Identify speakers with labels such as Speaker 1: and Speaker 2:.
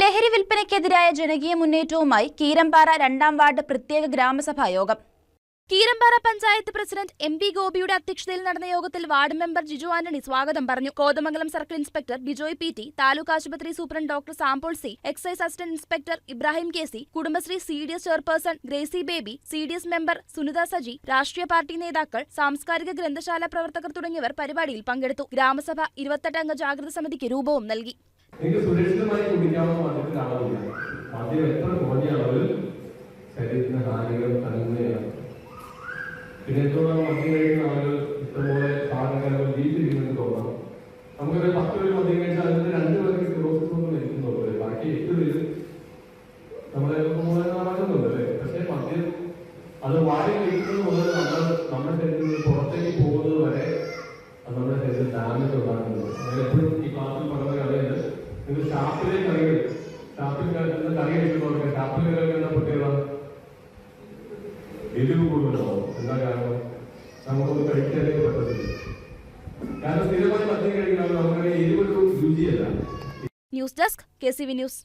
Speaker 1: ലഹരി വിൽപ്പനയ്ക്കെതിരായ ജനകീയ മുന്നേറ്റവുമായി കീരമ്പാറ രണ്ടാം വാർഡ് പ്രത്യേക ഗ്രാമസഭാ യോഗം. Keerampara panchayat president M P ഗോപിയുടെ അധ്യക്ഷതയിൽ നടന്ന യോഗത്തിൽ വാർഡ് മെമ്പർ ജിജു ആന്റണി സ്വാഗതം പറഞ്ഞു. Kothamangalam circle inspector Bijoy P T taluk ആശുപത്രി superintendent doctor Sampaul C excise assistant inspector Ibrahim K C Kudumbashree C D S chairperson Gracy Baby C D S member Sunitha Saji രാഷ്ട്രീയ party നേതാക്കൾ സാംസ്കാരിക ഗ്രന്ഥശാല പ്രവർത്തകർ തുടങ്ങിയവർ പരിപാടിയിൽ പങ്കെടുത്തു. ഗ്രാമസഭ ഇരുപത്തെട്ടംഗ ജാഗ്രത സമിതിക്ക് രൂപവും നൽകി.
Speaker 2: നിങ്ങൾക്ക് സുരക്ഷിതമായി കുടിക്കാവുന്ന മദ്യത്തിന്റെ അളവില്ല മദ്യം എത്ര കുറഞ്ഞ അളവിൽ ശരീരത്തിന് ഹാനികൾ തന്നെയാണ്. പിന്നെ എന്തുകൊണ്ടാണ് മദ്യം കഴിക്കുന്ന ആളുകൾ ഇഷ്ടംപോലെ സാധനങ്ങൾ ജീവിച്ചിരിക്കുന്നെന്ന് തോന്നാം നമുക്കൊരു പത്ത് പേര് മദ്യം കഴിച്ചാൽ അതിന് രണ്ട് പേർക്ക് സിറോസിസ് ഒന്നും മരിക്കുന്നുള്ളൂ ബാക്കി എട്ട് പേര് നമ്മളെ മൂലമാകുന്നുണ്ട് അല്ലേ പക്ഷേ മദ്യം അത് വാരി കഴിക്കുന്നത് മുതൽ നമ്മൾ നമ്മുടെ ശരീരത്തിൽ പുറത്തേക്ക് നിങ്ങൾ ഷാപ്പിലെ കറികൾ ഷാപ്പിൽ കഴിക്കുന്ന കറി കഴിക്കുന്നവർക്ക് ടാപ്പിൽ കിടക്കുന്ന കുട്ടികളാണ് എരിവ് എന്താ കാരണം? നമുക്കൊന്ന് കഴിക്കാനേ പറ്റത്തില്ല. കാരണം സ്ഥിരമായി മദ്യം കഴിക്കുന്നത് നമുക്ക് എരിവൊരു രുചിയല്ല.
Speaker 1: News desk K C V news.